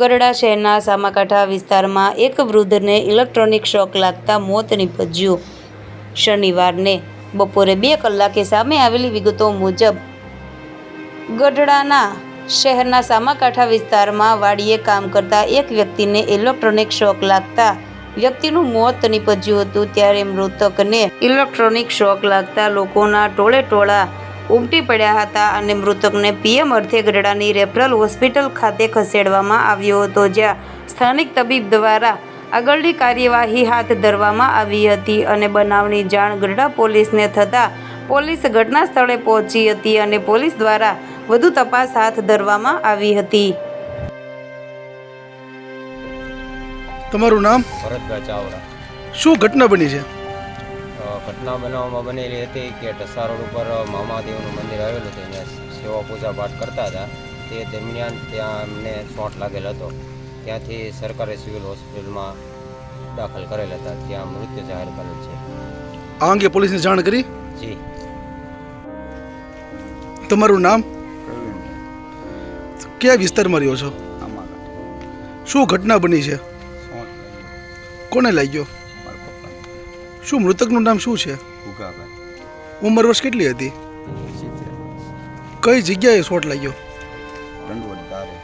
ગરડા શહેરના સામાકાંઠા વિસ્તારમાં એક વૃદ્ધને ઇલેક્ટ્રોનિક શોક લાગતા મોત નીપજ્યું. શનિવારને બપોરે બે કલાકે સામે આવેલી વિગતો મુજબ ગઢડાના શહેરના સામાકાંઠા વિસ્તારમાં વાડીએ કામ કરતા એક વ્યક્તિને ઇલેક્ટ્રોનિક શોક લાગતા વ્યક્તિનું મોત નિપજ્યું હતું. ત્યારે મૃતકને ઇલેક્ટ્રોનિક શોક લાગતા લોકોના ટોળે ટોળા ઉમટી પડ્યા હતા અને મૃતકને પીએમ અર્થે ગઢડાની રેફરલ હોસ્પિટલ ખાતે ખસેડવામાં આવ્યો હતો જ્યાં સ્થાનિક તબીબ દ્વારા આગળની કાર્યવાહી હાથ ધરવામાં આવી હતી અને બનાવની જાણ ગઢડા પોલીસને થતાં પોલીસ ઘટના સ્થળે પહોંચી હતી અને પોલીસ દ્વારા વધુ તપાસ હાથ ધરવામાં આવી હતી. તમારું નામ? ભરતભાઈ ચાવડા. શું ઘટના બની છે? ઘટના બનાવવામાં બનેલી હતી કે ઢસા રોડ ઉપર મામાદેવનું મંદિર આવેલું હતું. ત્યાં સેવા પૂજા પાઠ કરતા હતા. તે દરમિયાન ત્યાં એમને શોટ લાગેલ હતો. ત્યાંથી સરકારે સિવિલ હોસ્પિટલમાં દાખલ કરેલ હતા. ત્યાં મૃત્યુ જાહેર કરેલ છે. આ અંગે પોલીસને જાણ કરી? જી. તમારું નામ? કયા વિસ્તારમાં રહ્યો છો? શું ઘટના બની છે? કોને લાગ્યો? શું મૃતકનું નામ શું છે? ઉંમર વર્ષ કેટલી હતી? કઈ જગ્યાએ શોટ લાગ્યો? દંડવત દારે